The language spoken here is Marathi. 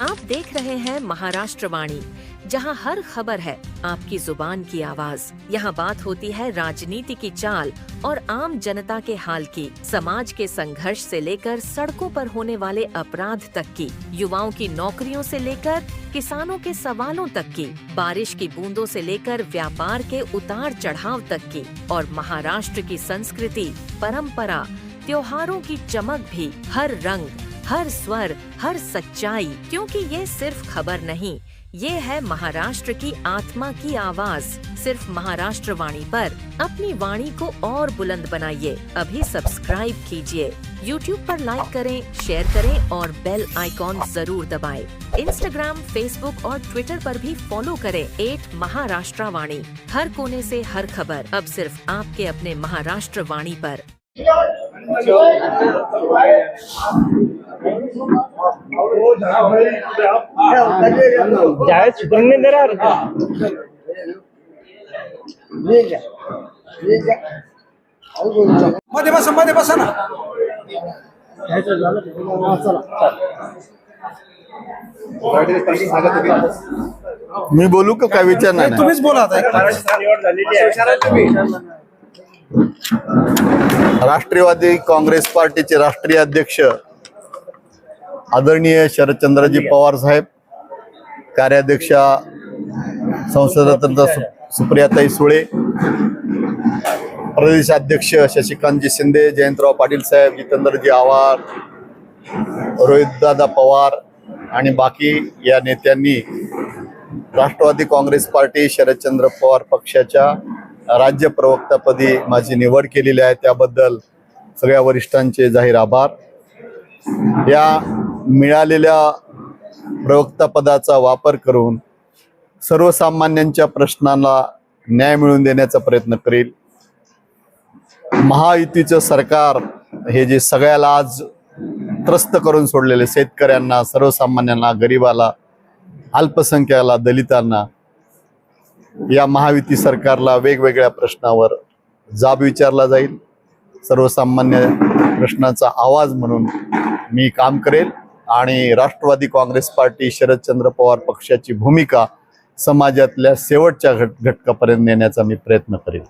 आप देख रहे हैं महाराष्ट्र वाणी, जहाँ हर खबर है आपकी ज़ुबान की आवाज़। यहाँ बात होती है राजनीति की चाल और आम जनता के हाल की, समाज के संघर्ष से लेकर सड़कों पर होने वाले अपराध तक की, युवाओं की नौकरियों से लेकर किसानों के सवालों तक की, बारिश की बूंदों से लेकर व्यापार के उतार चढ़ाव तक की और महाराष्ट्र की संस्कृति परम्परा त्योहारों की चमक भी, हर रंग हर स्वर, हर सच्चाई, क्योंकि ये सिर्फ़ खबर नहीं, ये है महाराष्ट्र की आत्मा की आवाज़। सिर्फ़ महाराष्ट्र वाणी पर अपनी वाणी को और बुलंद बनाइए। अभी सब्सक्राइब कीजिए। YouTube पर लाइक करें शेयर करें और बेल आइकॉन ज़रूर दबाएँ। इंस्टाग्राम फेसबुक और ट्विटर पर भी फॉलो करें। एट महाराष्ट्र वाणी हर कोने से हर खबर। अब सिर्फ़ आपके अपने महाराष्ट्र वाणी पर मध्ये बसा मध्ये बसा ना. मी बोलू का काय विचार नाही ना? तुम्हीच बोला आता निवड झालेली आहे राष्ट्रवादी काँग्रेस पार्टीचे राष्ट्रीय अध्यक्ष आदरणीय शरदचंद्रजी पवार साहेब कार्याध्यक्षा संसदरत्न सु- सुप्रियाताई सुळे प्रदेशाध्यक्ष शशिकांतजी शिंदे जयंतराव पाटील साहेब जितेंद्रजी आव्हाड रोहितदादा पवार आणि बाकी या नेत्यांनी राष्ट्रवादी काँग्रेस पार्टी शरदचंद्र पवार पक्षाच्या राज्य प्रवक्तापदी माझी निवड केलेली आहे. त्याबद्दल सगळ्या वरिष्ठांचे जाहीर आभार. या मिळालेल्या प्रवक्तापदाचा वापर करून सर्वसामान्यांच्या प्रश्नांना न्याय मिळवून देण्याचा प्रयत्न करेल. महायुतीचं सरकार हे जे सगळ्याला आज त्रस्त करून सोडलेले शेतकऱ्यांना सर्वसामान्यांना गरिबाला अल्पसंख्याला दलितांना या महायुती सरकारला वेगवेगळ्या प्रश्नावर जाब विचारला जाईल. सर्वसामान्य प्रश्नाचा आवाज म्हणून मी काम करेल. आणि राष्ट्रवादी काँग्रेस पार्टी शरदचंद्र पवार पक्षाची भूमिका समाजातल्या शेवटच्या घट घटकापर्यंत नेण्याचा मी प्रयत्न करेन.